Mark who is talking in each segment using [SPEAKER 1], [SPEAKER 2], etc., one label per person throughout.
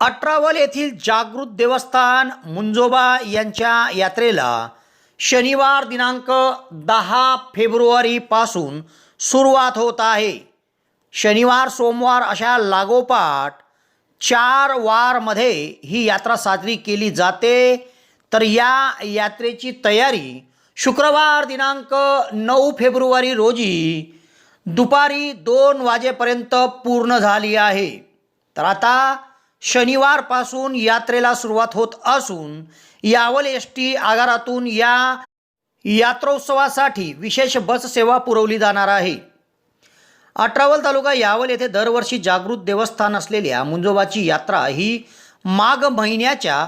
[SPEAKER 1] अठरावल येथील जागृत देवस्थान मुंजोबा यांच्या यात्रेला शनिवार दिनांक दहा फेब्रुवारीपासून सुरुवात होत आहे. शनिवार सोमवार अशा लागोपाठ चार वारमध्ये ही यात्रा साजरी केली जाते. तर या यात्रेची तयारी शुक्रवार दिनांक नऊ फेब्रुवारी रोजी दुपारी दोन वाजेपर्यंत पूर्ण झाली आहे. तर आता शनिवारपासून यात्रेला सुरुवात होत असून यावल एस टी आगारातून या यात्रोत्सवासाठी विशेष बस सेवा पुरवली जाणार आहे. अठरावल तालुका यावल येथे दरवर्षी जागृत देवस्थान असलेल्या मुंजोबाची यात्रा ही माघ महिन्याच्या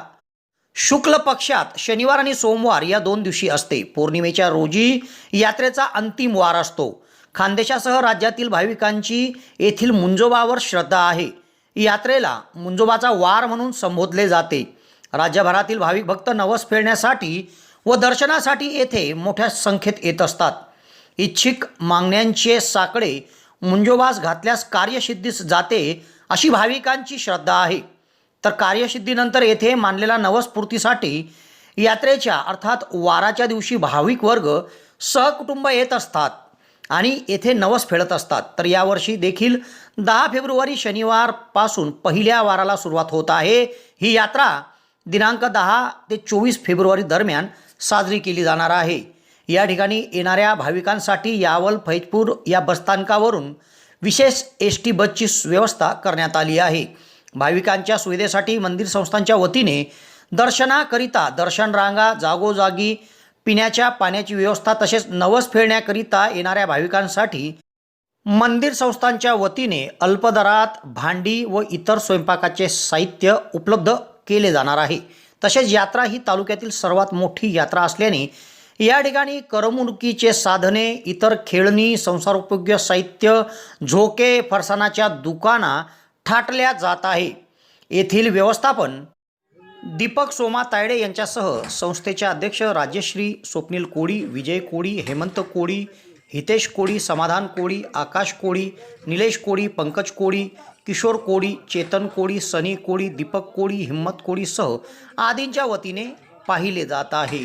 [SPEAKER 1] शुक्ल पक्षात शनिवार आणि सोमवार या दोन दिवशी असते. पौर्णिमेच्या रोजी यात्रेचा अंतिम वार असतो. खानदेशासह राज्यातील भाविकांची येथील मुंजोबावर श्रद्धा आहे. यात्रेला मुंजोबाचा वार म्हणून संबोधले जाते. राज्यभरातील भाविक भक्त नवस फेडण्यासाठी व दर्शनासाठी येथे मोठ्या संख्येत येत असतात. इच्छिक मागण्यांचे साकडे मुंजोबास घातल्यास कार्यसिद्धीस जाते अशी भाविकांची श्रद्धा आहे. तर कार्यसिद्धीनंतर येथे मानलेल्या नवसपूर्तीसाठी यात्रेच्या अर्थात वाराच्या दिवशी भाविक वर्ग सहकुटुंब येत असतात. आणि येथे नवस फेडत असतात. तर यावर्षी देखील दहा फेब्रुवारी शनिवारपासून पहिल्या वाराला सुरुवात होत आहे. ही यात्रा दिनांक दहा ते चोवीस फेब्रुवारी दरम्यान साजरी केली जाणार आहे. या ठिकाणी येणाऱ्या भाविकांसाठी यावल फैजपूर या बसस्थानकावरून विशेष एस टी बसची व्यवस्था करण्यात आली आहे. भाविकांच्या सुविधेसाठी मंदिर संस्थांच्या वतीने दर्शनाकरिता दर्शन रांगा जागोजागी पिण्याच्या पाण्याची व्यवस्था तसेच नवस फेडण्याकरिता येणाऱ्या भाविकांसाठी मंदिर संस्थांच्या वतीने अल्पदरात भांडी व इतर स्वयंपाकाचे साहित्य उपलब्ध केले जाणार आहे. तसेच यात्रा ही तालुक्यातील सर्वात मोठी यात्रा असल्याने या ठिकाणी करमणुकीचे साधने इतर खेळणी संसारोपयोग्य साहित्य झोके फरसाणाच्या दुकाना थाटल्या जात आहे. येथील व्यवस्थापन दीपक सोमा तायडे यांच्यासह संस्थेचे अध्यक्ष राजश्री स्वप्नील कोळी विजय कोळी हेमंत कोळी हितेश कोळी समाधान कोळी आकाश कोळी निलेश कोळी पंकज कोळी किशोर कोळी चेतन कोळी सनी कोळी दीपक कोळी हिम्मत कोळीसह आदींच्या वतीने पाहिले जात आहे.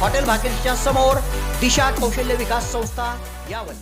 [SPEAKER 1] हॉटेल भाकेशच्या समोर दिशा कौशल्य विकास संस्था यावल